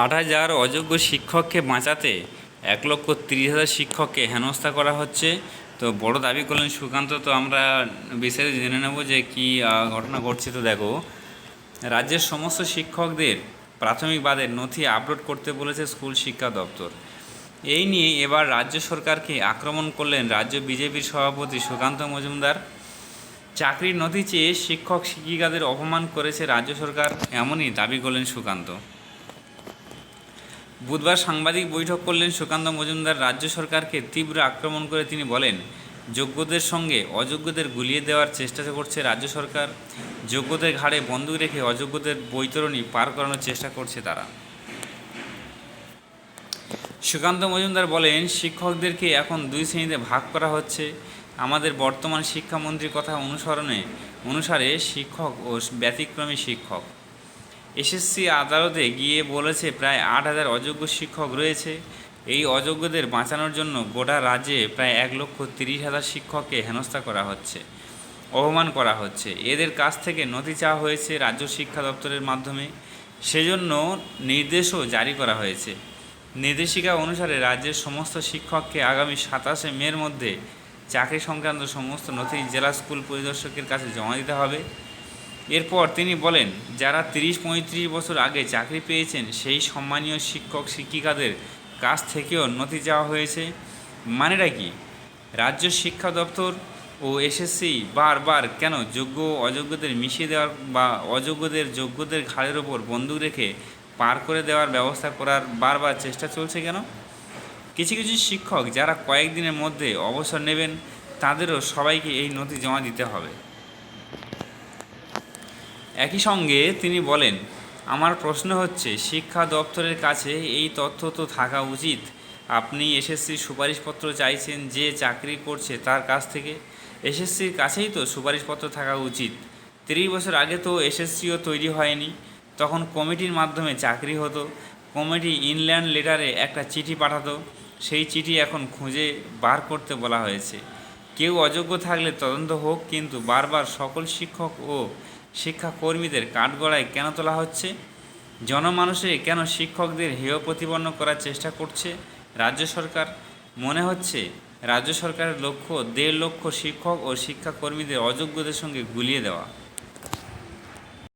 আট হাজার অযোগ্য শিক্ষককে বাঁচাতে এক লক্ষ তিরিশ হাজার শিক্ষককে হেনস্থা করা হচ্ছে। তো বড় দাবি করলেন সুকান্ত, তো আমরা বিস্তারিত জেনে নেব যে কী ঘটনা ঘটছে। তো দেখো, রাজ্যের সমস্ত শিক্ষকদের প্রাথমিক বাদের নথি আপলোড করতে বলেছে স্কুল শিক্ষা দপ্তর। এই নিয়ে এবার রাজ্য সরকারকে আক্রমণ করলেন রাজ্য বিজেপির সভাপতি সুকান্ত মজুমদার। চাকরির নথি চেয়ে শিক্ষক শিক্ষিকাদের অপমান করেছে রাজ্য সরকার, এমনই দাবি করলেন সুকান্ত। বুধবার সাংবাদিক বৈঠক করলেন সুকান্ত মজুমদার। রাজ্য সরকারকে তীব্র আক্রমণ করে তিনি বলেন, যোগ্যদের সঙ্গে অযোগ্যদের গুলিয়ে দেওয়ার চেষ্টা করছে রাজ্য সরকার। যোগ্যদের ঘাড়ে বন্দুক রেখে অযোগ্যদের বৈতরণী পার করানোর চেষ্টা করছে তারা। সুকান্ত মজুমদার বলেন, শিক্ষকদেরকে এখন দুই শ্রেণীতে ভাগ করা হচ্ছে। আমাদের বর্তমান শিক্ষামন্ত্রীর কথা অনুসরণে অনুসারে শিক্ষক ও ব্যতিক্রমী শিক্ষক। এসএসসি আদালতে গিয়ে বলেছে প্রায় আট হাজার অযোগ্য শিক্ষক রয়েছে। এই অযোগ্যদের বাঁচানোর জন্য গোটা রাজ্যে প্রায় এক লক্ষ তিরিশ হাজার শিক্ষককে হেনস্থা করা হচ্ছে, অপমান করা হচ্ছে। এদের কাছ থেকে নথি চাওয়া হয়েছে রাজ্য শিক্ষা দপ্তরের মাধ্যমে। সেজন্য নির্দেশও জারি করা হয়েছে। নির্দেশিকা অনুসারে রাজ্যের সমস্ত শিক্ষককে আগামী সাতাশে মের মধ্যে চাকরি সংক্রান্ত সমস্ত নথি জেলা স্কুল পরিদর্শকের কাছে জমা দিতে হবে। এরপর তিনি বলেন, যারা তিরিশ, পঁয়ত্রিশ বছর আগে চাকরি পেয়েছেন, সেই সম্মানীয় শিক্ষক, শিক্ষিকাদের কাছ থেকেও নথি চাওয়া হয়েছে। মানেটা কি? রাজ্য শিক্ষা দপ্তর ও এসএসসি বারবার কেন যোগ্য অযোগ্যদের মিশিয়ে দেওয়ার বা অযোগ্যদের যোগ্যদের ঘাড়ের ওপর বন্দুক রেখে পার করে দেওয়ার ব্যবস্থা করার বারবার চেষ্টা চলছে কেন? কিছু কিছু শিক্ষক যারা কয়েকদিনের মধ্যে অবসর নেবেন, তাদেরও সবাইকে এই নথি জমা দিতে হবে। একই সঙ্গে তিনি বলেন, আমার প্রশ্ন হচ্ছে, শিক্ষা দপ্তরের কাছে এই তথ্য তো থাকা উচিত। আপনি এসএসসির সুপারিশপত্র চাইছেন যে চাকরি করছে তার কাছ থেকে। এসএসসির কাছেই তো সুপারিশপত্র থাকা উচিত। তিরিশ বছর আগে তো এসএসসিও তৈরি হয়নি। তখন কমিটির মাধ্যমে চাকরি হতো। কমিটি ইনল্যান্ড লেটারে একটা চিঠি পাঠাতো। সেই চিঠি এখন খুঁজে বার করতে বলা হয়েছে। কেউ অযোগ্য থাকলে তদন্ত হোক, কিন্তু বারবার সকল শিক্ষক ও শিক্ষাকর্মীদের কাঠগড়ায় কেন তোলা হচ্ছে? জনমানুষে কেন শিক্ষকদের হেয় প্রতিপন্ন করার চেষ্টা করছে রাজ্য সরকার? মনে হচ্ছে রাজ্য সরকারের লক্ষ্য দেড় লক্ষ শিক্ষক ও শিক্ষাকর্মীদের অযোগ্যদের সঙ্গে গুলিয়ে দেওয়া।